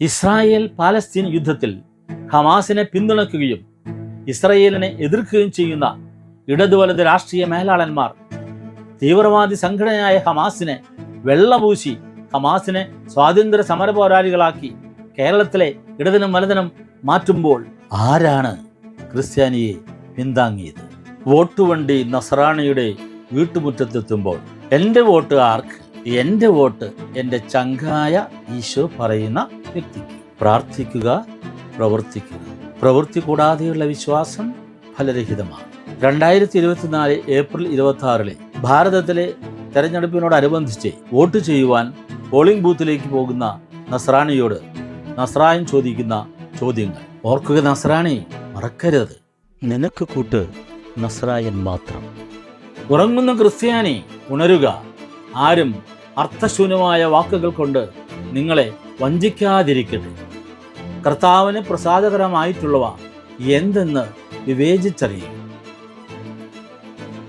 Israel Palestine യുദ്ധത്തിൽ ഹമാസിനെ പിന്തുണയ്ക്കുകയും ഇസ്രായേലിനെ എതിർക്കുകയും ചെയ്യുന്ന ഇടതുവലത് രാഷ്ട്രീയ മേലാളന്മാർ തീവ്രവാദി സംഘടനയായ ഹമാസിനെ വെള്ളപൂശി ഹമാസിനെ സ്വാതന്ത്ര്യ സമര പോരാളികളാക്കി കേരളത്തിലെ ഇടതിനും വലതിനും മാറ്റുമ്പോൾ ആരാണ് ക്രിസ്ത്യാനിയെ പിന്താങ്ങിയത്? വോട്ടുവണ്ടി നസറാണിയുടെ വീട്ടുമുറ്റത്തെത്തുമ്പോൾ എന്റെ വോട്ട് ആർക്ക്? എന്റെ വോട്ട് എന്റെ ചങ്കായ ഈശോ പറയുന്ന വ്യക്തിക്ക് പ്രാർത്ഥിക്കുക പ്രവർത്തിക്കുക. പ്രവൃത്തി കൂടാതെയുള്ള വിശ്വാസം ഫലരഹിതമാണ്. രണ്ടായിരത്തി ഇരുപത്തിനാല് ഏപ്രിൽ ഇരുപത്തി ആറിലെ ഭാരതത്തിലെ തെരഞ്ഞെടുപ്പിനോടനുബന്ധിച്ച് വോട്ട് ചെയ്യുവാൻ പോളിംഗ് ബൂത്തിലേക്ക് പോകുന്ന നസ്രാണിയോട് നസ്രായൻ ചോദിക്കുന്ന ചോദ്യങ്ങൾ. ഓർക്കുക നസ്രാണി മറക്കരുത്. നിനക്ക് കൂട്ട് നസ്രായൻ മാത്രം. ഉറങ്ങുന്ന ക്രിസ്ത്യാനി ഉണരുക. ആരും അർത്ഥശൂന്യമായ വാക്കുകൾ കൊണ്ട് നിങ്ങളെ വഞ്ചിക്കാതിരിക്കട്ടെ. കർത്താവിന് പ്രസാദകരമായിട്ടുള്ളവ എന്തെന്ന് വിവേചിച്ചറിയുക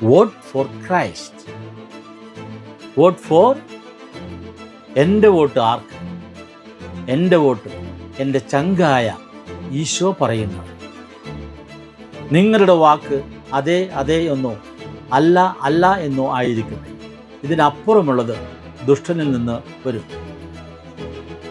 vote for Christ. Vote for എന്റെ വോട്ട് ആർക്ക്? എന്റെ വോട്ട് എന്റെ ചങ്കായ ഈശോ പറയുന്നു. നിങ്ങളുടെ വാക്ക് അതെ അതെ എന്നോ അല്ല അല്ല എന്നോ ആയിരിക്കട്ടെ. ഇതിനപ്പുറമുള്ളത് ദുഷ്ടനിൽ നിന്ന് വരും.